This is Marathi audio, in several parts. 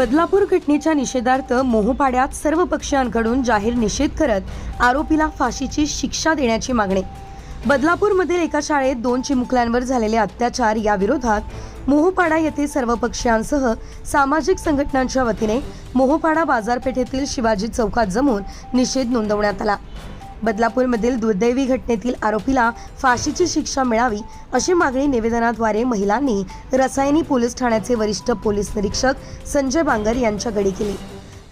बदलापूर घटनेच्या निषेधार्थ मोहपाड्यात सर्व पक्षांकडून जाहीर निषेध करत आरोपीला फाशीची शिक्षा देण्याची मागणी. बदलापूरमधील एका शाळेत दोन चिमुकल्यांवर झालेले अत्याचार या विरोधात मोहपाडा येथे सर्व पक्षांसह सामाजिक संघटनांच्या वतीने मोहपाडा बाजारपेठेतील शिवाजी चौकात जमून निषेध नोंदवण्यात आला. बदलापूरमधील दुर्दैवी घटनेतील आरोपीला फाशीची शिक्षा मिळावी अशी मागणी निवेदनाद्वारे महिलांनी रसायनी पोलीस ठाण्याचे वरिष्ठ पोलीस निरीक्षक संजय बांगर यांच्याकडे केली.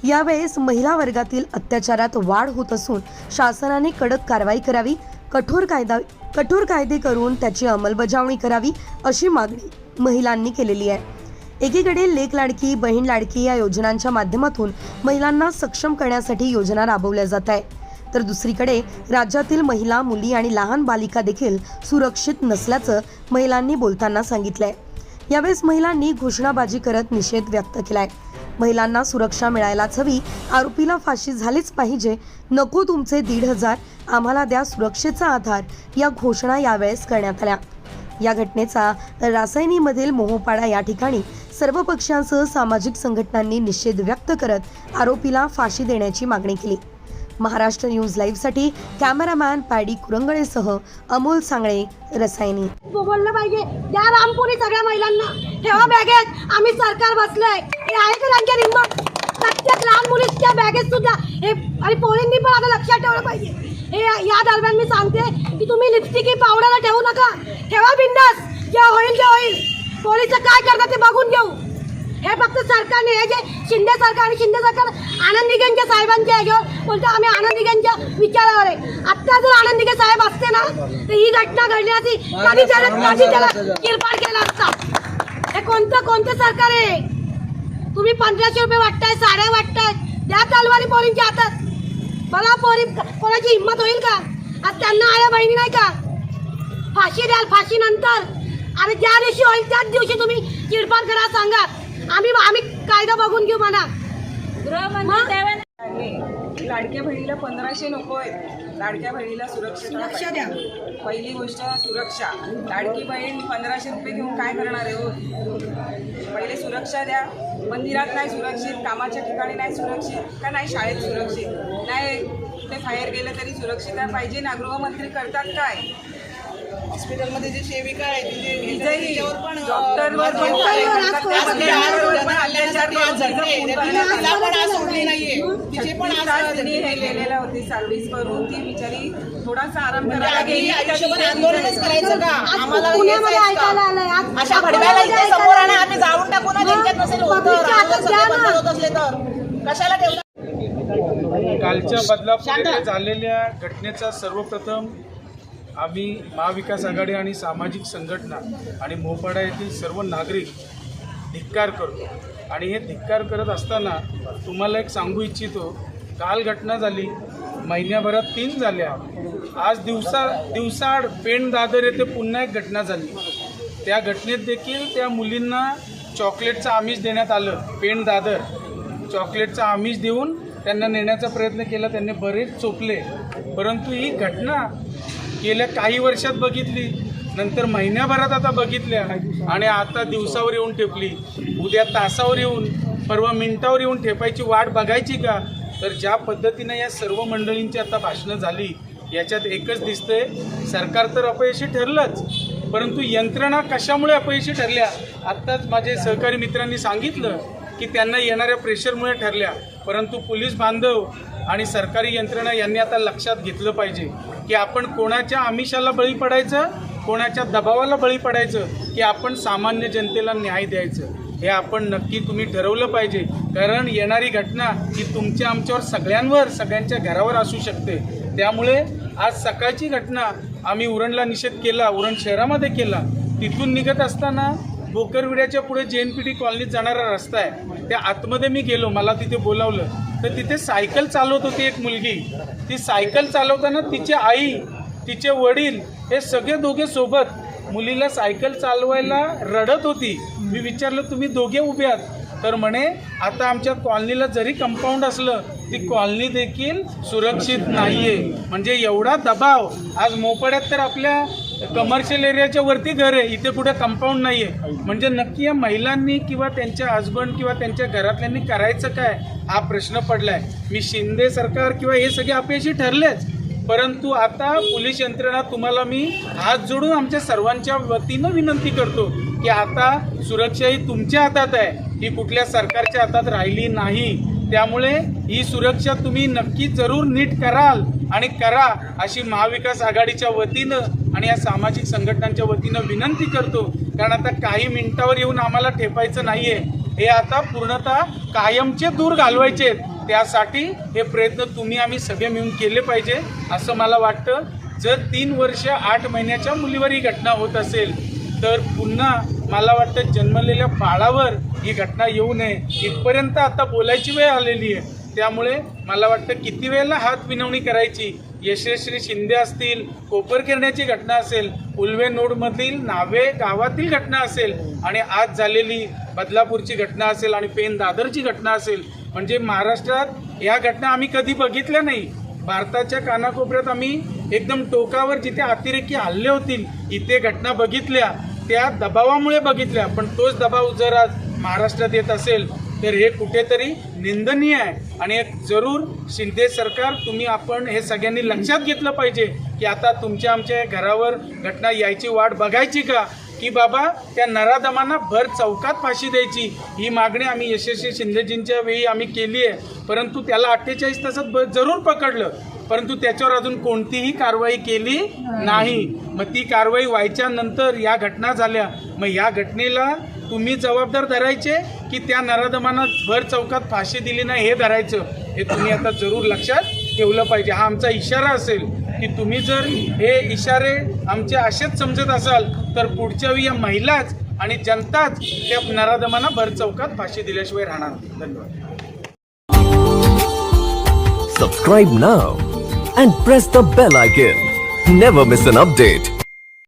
यावेळेस महिला वर्गातील अत्याचारात वाढ होत असून शासनाने कडक कारवाई करावी कठोर कायदा कठोर कायदे करून त्याची अंमलबजावणी करावी अशी मागणी महिलांनी केलेली आहे. एकीकडे लेख लाडकी बहीण लाडकी या योजनांच्या माध्यमातून महिलांना सक्षम करण्यासाठी योजना राबवल्या जात आहे. तर दुसरीकडे राज्यातील महिला मुली आणि लहान बालिका देखील सुरक्षित नसल्याचं महिलांनी बोलताना सांगितलंय. यावेळेस महिलांनी घोषणाबाजी करत निषेध व्यक्त केलाय. महिलांना सुरक्षा मिळायलाच हवी आरोपीला फाशी झालीच पाहिजे नको तुमचे दीड हजार आम्हाला द्या सुरक्षेचा आधार या घोषणा यावेळेस करण्यात आल्या. या घटनेचा रासायनीमधील मोहोपाडा या ठिकाणी सर्व पक्षांसह सामाजिक संघटनांनी निषेध व्यक्त करत आरोपीला फाशी देण्याची मागणी केली. महाराष्ट्र न्यूज लाईव्हसाठी कॅमेरामॅन पॅडी कुरंगळेसह अमोल सांगळे रसायनी. बोललं पाहिजे. द्या रामपुरी सगळ्या महिलांना. ठेवा बॅगेत. आम्ही सरकार बसलोय. हे आहे का त्यांच्या हिंमत प्रत्येक लहान मुलीच्या बॅगेत सुद्धा. हे आणि पोरींनी पण आता लक्षात ठेवलं पाहिजे. हे या दरम्यान मी सांगते की तुम्ही लिपस्टिक पावडरला नका ठेवा बिंदास जे होईल ते होईल पोलीस काय करतात ते बघून घेऊ हे फक्त सरकारने हे जे शिंदे सरकार आणि शिंदे सरकार आनंद दिघेंच्या साहेबांच्या ह्याच्यावर बोलतो आम्ही आनंद दिघेंच्या विचारावर आहे. आत्ता जर आनंद साहेब असते ना तर ही घटना घडली असती. कधी त्याला कधी त्याला किरपाड केला असता? हे कोणतं कोणतं सरकार आहे? तुम्ही पंधराशे रुपये वाटताय साड्या वाटताय द्या तलवारी पोरींच्या हातात बघा पोरी कोणाची हिंमत होईल का? आज त्यांना आया बहिणी नाही का? फाशी द्याल फाशी नंतर. आणि ज्या दिवशी होईल त्याच दिवशी तुम्ही चिडपाड करा सांगा. आम्ही आम्ही कायदा बघून घेऊ म्हणा. लाडक्या बहिणीला पंधराशे नको आहेत लाडक्या बहिणीला सुरक्षा सुरक्षा द्या. पहिली गोष्ट सुरक्षा. लाडकी बहीण पंधराशे रुपये घेऊन काय करणार आहे हो? पहिले सुरक्षा द्या. मंदिरात नाही सुरक्षित कामाच्या ठिकाणी नाही सुरक्षित का नाही शाळेत सुरक्षित? नाही कुठे बाहेर गेलं तरी सुरक्षित आहे पाहिजे ना? गृहमंत्री करतात काय? हॉस्पिटलमध्ये जे सेविका आहे तिथे तिथेही तिच्यावर पण डॉक्टरवर पण डॉक्टरवर आज त्या कोण स्त्रियांवर पण हल्ल्यासाठी अत्याचार आज झटके. करून तिला तिला तिला पण आज सोडली नाहीये. तिचे पण आज तास तिने हे केलेलं होती सर्व्हिस करून ती बिचारी थोडासा आराम करायला आम्ही गेली. आयुष्यभर आंदोलनच करायचं का? आम्हाला अशा इथे समोर आणा. टाकू ना नसेल होत असले तर. कशाला ठेवलं कालच्या बदलापूर झालेल्या घटनेचा सर्वप्रथम आम्ही महाविकास आघाडी आणि सामाजिक संघटना आणि मोपाडा येथील सर्व नागरिक धिक्कार करतो. आणि हे धिक्कार करत असताना तुम्हाला एक सांगू इच्छितो काल घटना झाली महिन्याभरात तीन झाल्या. आज दिवसा दिवसाआड पेण दादर येथे पुन्हा एक घटना झाली. त्या घटनेत देखील त्या मुलींना चॉकलेटचं आमिष देण्यात आलं पेण दादर चॉकलेटचं आमिष देऊन त्यांना नेण्याचा प्रयत्न केला त्यांनी बरेच चोपले. परंतु ही घटना गेल्या काही वर्षात बघितली नंतर महिन्याभरात आता बघितल्या आणि आता दिवसावर येऊन ठेपली. उद्या तासावर येऊन परवा मिनिटावर येऊन ठेपायची वाट बघायची का? तर ज्या पद्धतीनं या सर्व मंडळींची आता भाषणं झाली याच्यात एकच दिसतंय सरकार तर अपयशी ठरलंच परंतु यंत्रणा कशामुळे अपयशी ठरल्या? आत्ताच माझे सहकारी मित्रांनी सांगितलं की त्यांना येणाऱ्या प्रेशरमुळे ठरल्या. परंतु पोलीस बांधव आणि सरकारी यंत्रणा यांनी आता लक्षात घेतलं पाहिजे की आपण कोणाच्या आमिषाला बळी पडायचं कोणाच्या दबावाला बळी पडायचं की आपण सामान्य जनतेला न्याय द्यायचं. हे आपण नक्की तुम्ही ठरवलं पाहिजे. कारण येणारी घटना ही तुमच्या आमच्यावर सगळ्यांवर सगळ्यांच्या घरावर असू शकते. त्यामुळे आज सकाळची घटना आम्ही उरणला निषेध केला उरण शहरामध्ये केला. तिथून निघत असताना बोकरविड्याच्या पुढे जे एन पी टी कॉलनीत जाणारा रस्ता आहे त्या आतमध्ये मी गेलो मला तिथे बोलावलं. तर तिथे सायकल चालवत होती एक मुलगी. ती सायकल चालवताना तिची आई तिचे वडील हे सगळे दोघे सोबत मुलीला सायकल चालवायला रडत होती. मी विचारलं तुम्ही दोघे उभे आहात? तर म्हणे आता आमच्या कॉलनीला जरी कंपाऊंड असलं ती कॉलनी देखील सुरक्षित नाहीये. म्हणजे एवढा दबाव. आज मोपड्यात तर आपल्या कमर्शियल एरियाच्या वरती घर आहे. इथे कुठे कंपाऊंड नाही आहे म्हणजे नक्की या महिलांनी किंवा त्यांच्या हजबंड किंवा त्यांच्या घरातल्यांनी करायचं काय? हा प्रश्न पडलाय. मी शिंदे सरकार किंवा हे सगळे अपयशी ठरलेच. परंतु आता पोलीस यंत्रणा तुम्हाला मी हात जोडून आमच्या सर्वांच्या वतीनं विनंती करतो की आता सुरक्षा ही तुमच्या हातात आहे. ही कुठल्या सरकारच्या हातात राहिली नाही. त्यामुळे ही सुरक्षा तुम्ही नक्की जरूर नीट कराल आणि करा अशी महाविकास आघाडीच्या वतीनं आणि या सामाजिक संघटनांच्या वतीनं विनंती करतो कारण आता काही मिनिटावर येऊन आम्हाला ठेपायचं नाहीये. हे आता पूर्णतः कायमचे दूर घालवायचे. त्यासाठी हे प्रयत्न तुम्ही आम्ही सगळे मिळून केले पाहिजे असं मला वाटतं. जर तीन वर्ष आठ महिन्याच्या मुलीवर ही घटना होत असेल तर पुन्हा मला वाटतं जन्मलेल्या बाळावर ही घटना येऊ नये. इथपर्यंत आता बोलायची वेळ आलेली आहे. त्यामुळे मला वाटतं किती वेळेला हात विनवणी करायची? यशस्वी शिंदे असतील कोपरकिरण्याची घटना असेल उल्वे नोडमधील नावे गावातील घटना असेल आणि आज झालेली बदलापूरची घटना असेल आणि पेन दादरची घटना असेल म्हणजे महाराष्ट्रात या घटना आम्ही कधी बघितल्या नाही. भारताच्या कानाकोपऱ्यात आम्ही एकदम टोकावर जिथे अतिरेकी हल्ले होतील इथे घटना बघितल्या त्या दबावामुळे बघितल्या पण तोच दबाव जर आज महाराष्ट्रात येत असेल तर हे कुठेतरी निंदनीय आहे. आणि एक जरूर शिंदे सरकार तुम्ही आपण हे सगळ्यांनी लक्षात घेतलं पाहिजे की आता तुमच्या आमच्या घरावर घटना यायची वाट बघायची का? की बाबा त्या नराधमांना भर चौकात फाशी द्यायची. ही मागणी आम्ही यशस्वी शिंदेजींच्या वेळी आम्ही केली आहे. परंतु त्याला अठ्ठेचाळीस तासात ब जरूर पकडलं. परंतु त्याच्यावर अजून कोणतीही कारवाई केली नाही. मग ती कारवाई व्हायच्या नंतर या घटना झाल्या. मग या घटनेला तुम्ही जबाबदार धरायचे की त्या नराधमांना भर चौकात फाशी दिली नाही हे धरायचं हे तुम्ही आता जरूर लक्षात ठेवलं पाहिजे. हा आमचा इशारा असेल की तुम्ही जर हे इशारे आमचे असेच समजत असाल तर पुढच्या वेळी या महिलाच आणि जनताच त्या नराधमांना भर चौकात फाशी दिल्याशिवाय राहणार धन्यवाद. Subscribe now and press the bell icon never miss an update